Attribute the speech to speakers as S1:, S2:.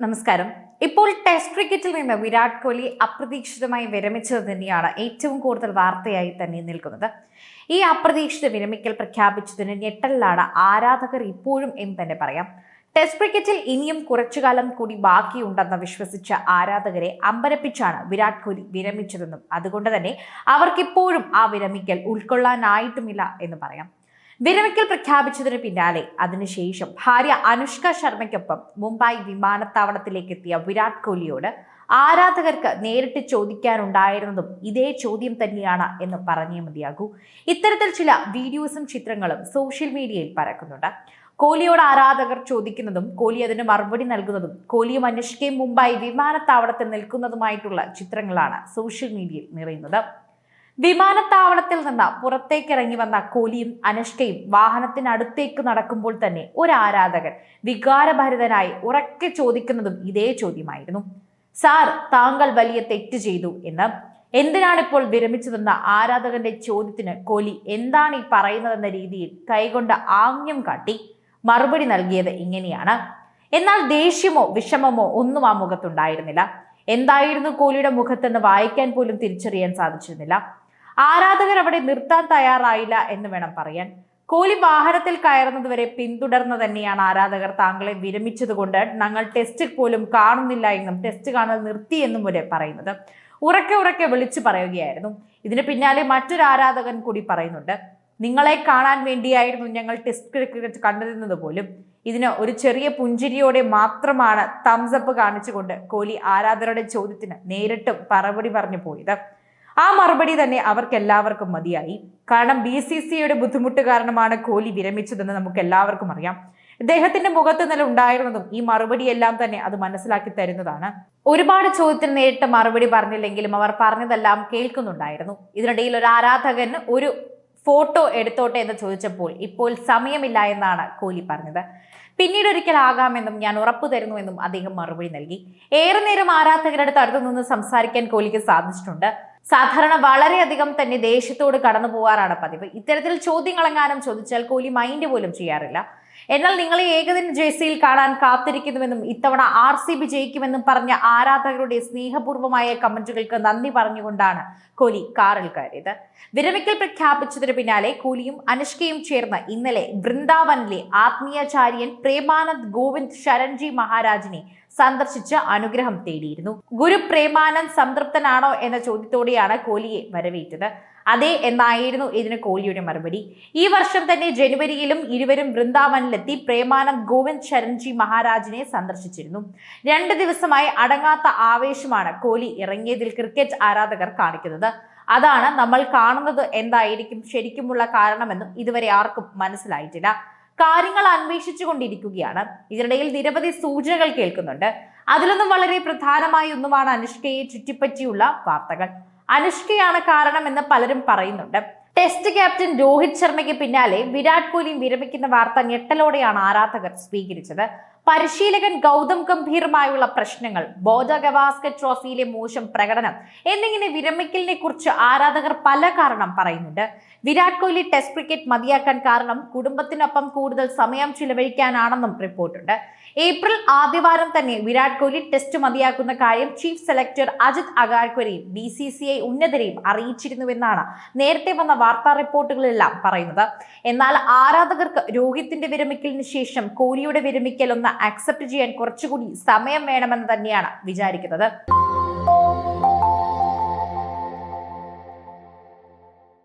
S1: നമസ്കാരം. ഇപ്പോൾ ടെസ്റ്റ് ക്രിക്കറ്റിൽ നിന്ന് വിരാട് കോഹ്ലി അപ്രതീക്ഷിതമായി വിരമിച്ചത് തന്നെയാണ് ഏറ്റവും കൂടുതൽ വാർത്തയായി തന്നെ നിൽക്കുന്നത്. ഈ അപ്രതീക്ഷിത വിരമിക്കൽ പ്രഖ്യാപിച്ചതിന് ഞെട്ടലിലാണ് ആരാധകർ ഇപ്പോഴും എന്ന് തന്നെ പറയാം. ടെസ്റ്റ് ക്രിക്കറ്റിൽ ഇനിയും കുറച്ചുകാലം കൂടി ബാക്കിയുണ്ടെന്ന് വിശ്വസിച്ച ആരാധകരെ അമ്പരപ്പിച്ചാണ് വിരാട് കോഹ്ലി വിരമിച്ചതെന്നും അതുകൊണ്ട് തന്നെ അവർക്കിപ്പോഴും ആ വിരമിക്കൽ ഉൾക്കൊള്ളാനായിട്ടുമില്ല എന്ന് പറയാം. വിരമിക്കൽ പ്രഖ്യാപിച്ചതിന് പിന്നാലെ. അതിനുശേഷം ഭാര്യ അനുഷ്ക ശർമ്മയ്ക്കൊപ്പം മുംബൈ വിമാനത്താവളത്തിലേക്ക് എത്തിയ വിരാട് കോഹ്ലിയോട് ആരാധകർക്ക് നേരിട്ട് ചോദിക്കാനുണ്ടായിരുന്നതും ഇതേ ചോദ്യം തന്നെയാണ് എന്ന് പറഞ്ഞേ മതിയാകൂ. ഇത്തരത്തിൽ ചില വീഡിയോസും ചിത്രങ്ങളും സോഷ്യൽ മീഡിയയിൽ പരക്കുന്നുണ്ട് കോഹ്ലിയോട് ആരാധകർ ചോദിക്കുന്നതും കോഹ്ലി അതിന് മറുപടി നൽകുന്നതും കോഹ്ലിയും അനുഷ്കയും മുംബൈ വിമാനത്താവളത്തിൽ നിൽക്കുന്നതുമായിട്ടുള്ള ചിത്രങ്ങളാണ് സോഷ്യൽ മീഡിയയിൽ നിറയുന്നത്. വിമാനത്താവളത്തിൽ നിന്ന് പുറത്തേക്കിറങ്ങി വന്ന കോലിയും അനുഷ്കയും വാഹനത്തിനടുത്തേക്ക് നടക്കുമ്പോൾ തന്നെ ഒരു ആരാധകൻ വികാരഭരിതനായി ഉറക്കെ ചോദിക്കുന്നതും ഇതേ ചോദ്യമായിരുന്നു. സാർ താങ്കൾ വലിയ തെറ്റ് ചെയ്തു എന്ന്. എന്തിനാണ് ഇപ്പോൾ വിരമിച്ചതെന്ന ആരാധകന്റെ ചോദ്യത്തിന് കോലി എന്താണ് ഈ പറയുന്നതെന്ന രീതിയിൽ കൈകൊണ്ട് ആംഗ്യം കാട്ടി. മറുപടി നൽകിയത് ഇങ്ങനെയാണ്. എന്നാൽ ദേഷ്യമോ വിഷമമോ ഒന്നും ആ മുഖത്തുണ്ടായിരുന്നില്ല. എന്തായിരുന്നു കോലിയുടെ മുഖത്തെന്ന് വായിക്കാൻ പോലും തിരിച്ചറിയാൻ സാധിച്ചിരുന്നില്ല. ആരാധകർ അവിടെ നിർത്താൻ തയ്യാറായില്ല എന്ന് വേണം പറയാൻ. കോഹ്ലി വാഹനത്തിൽ കയറുന്നത് വരെ പിന്തുടർന്ന് തന്നെയാണ് ആരാധകർ താങ്കളെ വിരമിച്ചതുകൊണ്ട് ഞങ്ങൾ ടെസ്റ്റ് പോലും കാണുന്നില്ല എന്നും ടെസ്റ്റ് കാണാൻ നിർത്തി എന്നും വരെ പറയുന്നത്. ഉറക്കെ ഉറക്കെ വിളിച്ചു പറയുകയായിരുന്നു. ഇതിന് പിന്നാലെ മറ്റൊരു ആരാധകൻ കൂടി പറയുന്നുണ്ട്. നിങ്ങളെ കാണാൻ വേണ്ടിയായിരുന്നു ഞങ്ങൾ ടെസ്റ്റ് ക്രിക്കറ്റ് കണ്ടിരുന്നത് പോലും. ഇതിന് ഒരു ചെറിയ പുഞ്ചിരിയോടെ മാത്രമാണ് തംസപ്പ് കാണിച്ചുകൊണ്ട് കോഹ്ലി ആരാധകരുടെ ചോദ്യത്തിന് നേരിട്ട് മറുപടി പറഞ്ഞു പോയത്. ആ മറുപടി തന്നെ അവർക്കെല്ലാവർക്കും മതിയായി. കാരണം ബി സി സിയുടെ ബുദ്ധിമുട്ട് കാരണമാണ് കോഹ്ലി വിരമിച്ചതെന്ന് നമുക്ക് എല്ലാവർക്കും അറിയാം. ഇദ്ദേഹത്തിന്റെ മുഖത്ത് നില ഉണ്ടായിരുന്നതും ഈ മറുപടിയെല്ലാം തന്നെ അത് മനസ്സിലാക്കി തരുന്നതാണ്. ഒരുപാട് ചോദ്യത്തിന് നേരിട്ട് മറുപടി പറഞ്ഞില്ലെങ്കിലും അവർ പറഞ്ഞതെല്ലാം കേൾക്കുന്നുണ്ടായിരുന്നു. ഇതിനിടയിൽ ഒരു ആരാധകൻ ഒരു ഫോട്ടോ എടുത്തോട്ടെ എന്ന് ചോദിച്ചപ്പോൾ ഇപ്പോൾ സമയമില്ല എന്നാണ് കോഹ്ലി പറഞ്ഞത്. പിന്നീട് ഒരിക്കൽ ആകാമെന്നും ഞാൻ ഉറപ്പു തരുന്നുവെന്നും അദ്ദേഹം മറുപടി നൽകി. ഏറെ നേരം ആരാധകരുടെ അടുത്തു നിന്ന് സംസാരിക്കാൻ കോഹ്ലിക്ക് സാധിച്ചിട്ടുണ്ട്. സാധാരണ വളരെയധികം തന്നെ ദേഷ്യത്തോട് കടന്നു പോകാറാണ് പതിവ്. ഇത്തരത്തിൽ ചോദ്യങ്ങളെങ്ങാനും ചോദിച്ചാൽ കോഹ്ലി മൈൻഡ് പോലും ചെയ്യാറില്ല. എന്നാൽ നിങ്ങളെ ഏകദിന ജേഴ്സിയിൽ കാണാൻ കാത്തിരിക്കുന്നുവെന്നും ഇത്തവണ ആർ സി ബി ജയിക്കുമെന്നും പറഞ്ഞ ആരാധകരുടെ സ്നേഹപൂർവമായ കമന്റുകൾക്ക് നന്ദി പറഞ്ഞുകൊണ്ടാണ് കോലി കാറിൽ കയറിയത്. വിരമിക്കൽ പ്രഖ്യാപിച്ചതിന് പിന്നാലെ കോലിയും അനുഷ്കയും ചേർന്ന് ഇന്നലെ വൃന്ദാവനിലെ ആത്മീയാചാര്യൻ പ്രേമാനന്ദ് ഗോവിന്ദ് ശരൺജി മഹാരാജിനെ സന്ദർശിച്ച് അനുഗ്രഹം തേടിയിരുന്നു. ഗുരു പ്രേമാനന്ദ് സംതൃപ്തനാണോ എന്ന ചോദ്യത്തോടെയാണ് കോഹ്ലിയെ വരവേറ്റത്. അതെ എന്നായിരുന്നു ഇതിന് കോഹ്ലിയുടെ മറുപടി. ഈ വർഷം തന്നെ ജനുവരിയിലും ഇരുവരും വൃന്ദാവനിലെത്തി പ്രേമാനന്ദ് ഗോവിന്ദ് ശരൺജി മഹാരാജിനെ സന്ദർശിച്ചിരുന്നു. രണ്ട് ദിവസമായി അടങ്ങാത്ത ആവേശമാണ് കോഹ്ലി ഇറങ്ങിയതിൽ ക്രിക്കറ്റ് ആരാധകർ കാണിക്കുന്നത്. അതാണ് നമ്മൾ കാണുന്നത് എന്തായിരിക്കും ശരിക്കുമുള്ള കാരണമെന്നും ഇതുവരെ ആർക്കും മനസ്സിലായിട്ടില്ല. കാര്യങ്ങൾ അന്വേഷിച്ചു കൊണ്ടിരിക്കുകയാണ് ഇതിനിടയിൽ നിരവധി സൂചനകൾ കേൾക്കുന്നുണ്ട്. അതിലൊന്നും വളരെ പ്രധാനമായ ഒന്നുമാണ് അനുഷ്കയെ ചുറ്റിപ്പറ്റിയുള്ള വാർത്തകൾ. അനുഷ്കയാണ് കാരണമെന്ന് പലരും പറയുന്നുണ്ട്. ടെസ്റ്റ് ക്യാപ്റ്റൻ രോഹിത് ശർമ്മയ്ക്ക് പിന്നാലെ വിരാട് കോഹ്ലിയും വിരമിക്കുന്ന വാർത്ത ഞെട്ടലോടെയാണ് ആരാധകർ സ്വീകരിച്ചത്. പരിശീലകൻ ഗൗതം ഗംഭീറുമായുള്ള പ്രശ്നങ്ങൾ ബോജ ഗവാസ്കർ ട്രോഫിയിലെ മോശം പ്രകടനം എന്നിങ്ങനെ വിരമിക്കലിനെ കുറിച്ച് ആരാധകർ പല കാരണം പറയുന്നുണ്ട്. വിരാട് കോഹ്ലി ടെസ്റ്റ് ക്രിക്കറ്റ് മതിയാക്കാൻ കാരണം കുടുംബത്തിനൊപ്പം കൂടുതൽ സമയം ചിലവഴിക്കാനാണെന്നും റിപ്പോർട്ടുണ്ട്. ഏപ്രിൽ ആദ്യവാരം തന്നെ വിരാട് കോഹ്ലി ടെസ്റ്റ് മതിയാക്കുന്ന കാര്യം ചീഫ് സെലക്ടർ അജിത് അഗാർക്കരെയും ബി സി സി ഐ ഉന്നതരെയും അറിയിച്ചിരുന്നുവെന്നാണ് നേരത്തെ വന്ന വാർത്താ റിപ്പോർട്ടുകളെല്ലാം പറയുന്നത്. എന്നാൽ ആരാധകർക്ക് രോഹിത്തിന്റെ വിരമിക്കലിന് ശേഷം കോഹ്ലിയുടെ വിരമിക്കൽ ഒന്ന് അക്സെപ്റ്റ് ചെയ്യാൻ കുറച്ചുകൂടി സമയം വേണമെന്ന് തന്നെയാണ് വിചാരിക്കുന്നത്.